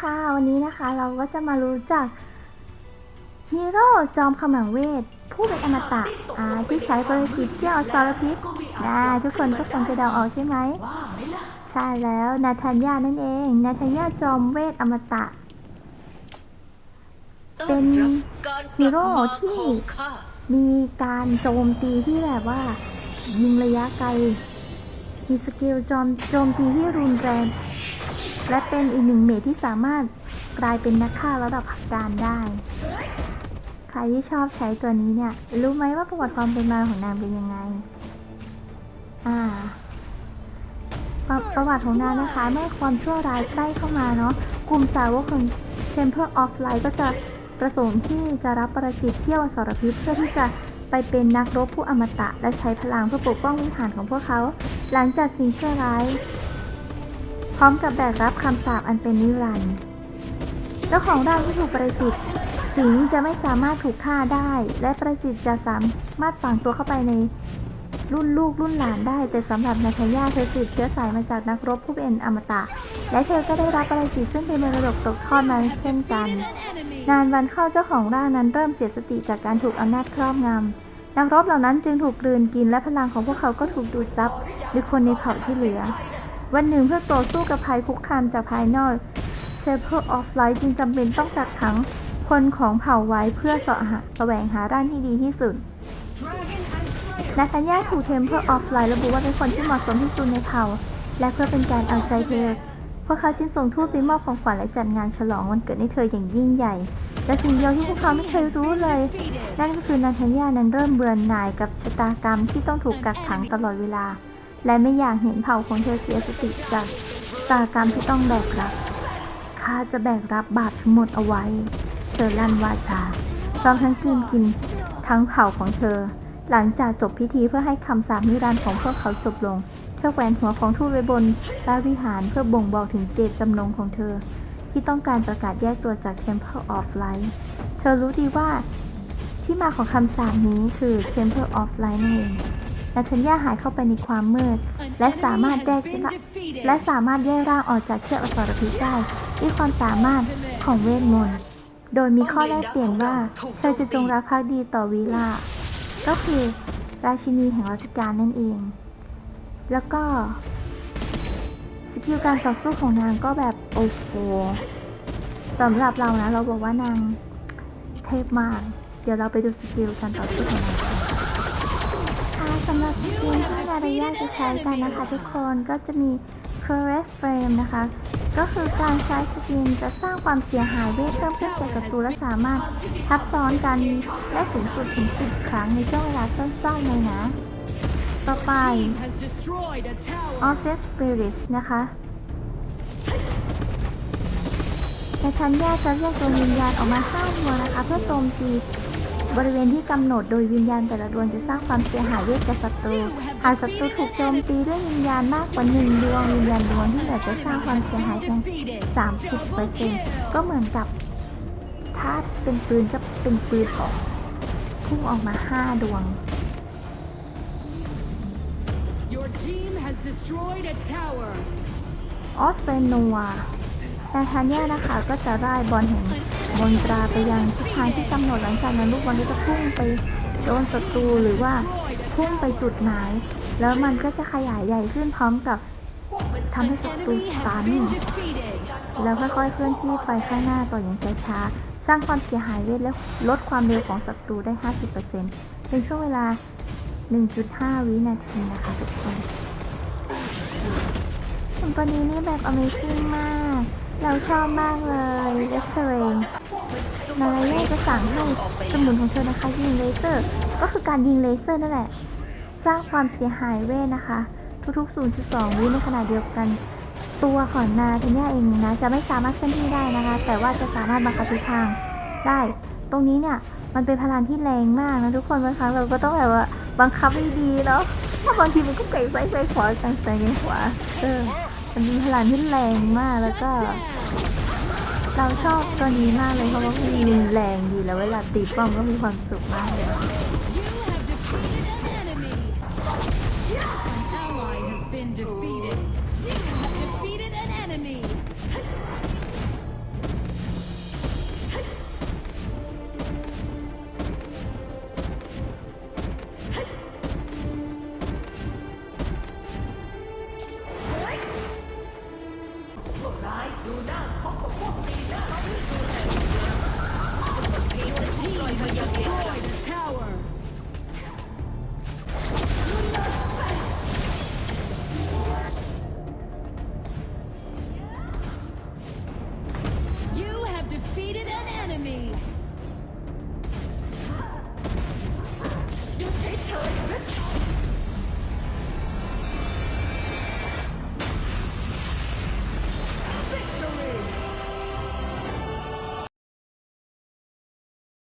ค่ะ วันนี้นะคะเราก็จะมารู้จักฮีโร่จอมขมังเวท ผู้เป็นอมตะอ่าที่ใช้บริสิทธิ์เที่ยวอสรพิษนะทุกคนก็คงจะเดาออกใช่ไหมว่าไหมล่ะใช่แล้วนาธานยานั่นเอง นาธานยาจอมเวทอมตะ เป็นต้อรับการกลับฮีโร่มาที่ของข้ามีการโจมตีที่แบบว่า ยิงระยะไกล มีสกิลจอมโจมตีที่รุนแรง และเป็นอีกหนึ่งเมทที่สามารถกลายเป็นนักฆ่าระดับพักการได้ ใครที่ชอบใช้ตัวนี้เนี่ย รู้ไหมว่าประวัติความเป็นมาของนางเป็นยังไง อ่าประประวัติของนางนะคะเมื่อความชั่วร้ายใกล้เข้ามาเนาะกลุ่มสาวกของ Temple of Light ก็จะประสงค์ที่จะรับประสิทธิ์เที่ยวอสรพิษเพื่อที่จะไปเป็นนักรบผู้อมตะและใช้พลังเพื่อปกป้องวิหารของพวกเขา หลังจากสิ่งชั่วร้าย พร้อมกับแบกรับคำสาปอันเป็นนิรันดร์เจ้าของร่างที่ถูกประสิทธิ์สิงจะไม่สามารถถูกฆ่าได้ และประสิทธิ์จะสามารถฝังตัวเข้าไปในรุ่นลูกรุ่นหลานได้ แต่สำหรับนาทายาเธอสืบเชื้อสายมาจากนักรบผู้เป็นอมตะ และเธอก็ได้รับประสิทธิ์ซึ่งเป็นมรดกตกทอดมาเช่นกัน นานวันเข้าเจ้าของร่างนั้นเริ่มเสียสติจากการถูกอำนาจครอบงำนักรบเหล่านั้นจึงถูกกลืนกินและพลังของพวกเขาก็ถูกดูดซับโดยคนในเผ่าที่เหลือ วันหนึ่งเพื่อต่อสู้กับภัยคุกคามจากภายนอก Chapel of Light จึงจำเป็นต้องกักขังคนของเผ่าไว้เพื่อเสาะหาแสวงหาร่างที่ดีที่สุดนาธานยาถูก Temple of Light ระบุว่าเป็นคนที่เหมาะสมที่สุดในเผ่า และเพื่อเป็นการเอาใจเธอพวกเขาจึงส่งทูตไปมอบของขวัญและจัดงานฉลองวันเกิดให้เธออย่างยิ่งใหญ่ และสิ่งเดียวที่พวกเขาไม่เคยรู้เลย นั่นก็คือนาธานยานั้นเริ่มเบื่อหน่ายกับชะตากรรมที่ต้องถูกกักขังตลอดเวลา และไม่อยากเห็นเผ่าของเธอเสียสติจากชะตากรรมที่ต้องแบกรับข้าจะแบกรับบาปทั้งหมดเอาไว้ เธอลั่นวาจาพร้อมทั้งกลืนกิน ทั้งเผ่าของเธอ หลังจากจบพิธีเพื่อให้คำสาปนิรันดร์ของพวกเขาจบลง เธอแขวนหัวของทูตไว้บนพระวิหารเพื่อบ่งบอกถึงเจตจำนงของเธอ ที่ต้องการประกาศแยกตัวจาก Temple of Light เธอรู้ดีว่าที่มาของคำสาปนี้คือ Temple of Light นั่นเอง นาธัญญาหายเข้าไปในความมืด และสามารถแยกและสามารถแยกร่างออกจากเชือกอสรพิษได้ด้วยความสามารถของเวทมนต์ โดยมีข้อแลกเปลี่ยนว่าเธอจะจงรักภักดีต่อวีลาก็คือราชินีแห่งรัชกาลนั่นเอง แล้วก็สกิลการต่อสู้ของนางก็แบบโอ้โหสำหรับเรานะเราบอกว่านางเทพมาก เดี๋ยวเราไปดูสกิลการต่อสู้ของนางกันำหรับสกิลที่นาริยาจะใช้กันนะคะทุกคนก็จะมี c o r e s Frame นะคะ ก็คือการใช้สกิลจะสร้างความเสียหายเวทเพิ่มขึ้นแก่ศัตรูและสามารถทับซ้อนกันได้สูงสุดถึง10ครั้งในช่วงเวลาสั้นๆเลยนะ ต่อไป has destroyed a tower. o f f Spirit นะคะในชั้นยกจะเรียกตัววิญญาณออกมาห้าดวงนะคะ เพื่อโจมตี บริเวณที่กำหนดโดยวิญญาณแต่ละดวงจะสร้างความเสียหายเวทแก่ศัตรู หากศัตรูถูกโจมตีด้วยวิญญาณมากกว่าหนึ่งดวงวิญญาณดวงที่เหลือจะสร้างความเสียหายเพียง Defeated. 30เปอร์เซ็นต์ก็เหมือนกับถ้าเป็นปืนก็เป็นปืนออกพุ่งออกมาห้าดวง Your team has destroyed a tower. ออสเตรนัว แต่ทันเนียนะคะก็จะร่ายบอลแห่งมนตราไปยังทิศทางที่กำหนดหลังจากนั้นลูกบอลก็จะพุ่งไปโดนศัตรูหรือว่าพุ่งไปจุดหมาย แล้วมันก็จะขยายใหญ่ขึ้นพร้อมกับทำให้ศัตรูตันแล้วค่อยๆเคลื่อนที่ไปข้างหน้าต่ออย่างช้าๆสร้างความเสียหายเวทและลดความเร็วของศัตรูได้ 50%เป็นช่วงเวลา 1.5 วินาทีนะคะทุกคนส่วนนี้นี่แบบ Amazing มาก เราชอบมากเลย r e s t a r a n นาราเย่จะสั่งให้สมุนของเธอนะคะยิงเลเซอร์ ก็คือการยิงเลเซอร์นั่นแหละ สร้างความเสียหายเวทนะคะ ทุกๆ 0.2 วิในขณะเดียวกัน ตัวของนาเทเนียเองนะจะไม่สามารถเคลื่อนที่ได้นะคะ แต่ว่าจะสามารถบังคับทิศทางได้ ตรงนี้เนี่ยมันเป็นพลังที่แรงมากนะทุกคนบางครั้งเราก็ต้องแบบว่าบังคับให้ดีเนาะเพราะบางทีมันก็ไกลซ้ายไกลขวากลางซ้ายกลางขวาเออ มันมีพลังที่แรงมากแล้วก็ เราชอบตัวนี้มากเลยเพราะว่ามีแรงดีแล้วเวลาตีป้อมก็มีความสุขมากเลย Me.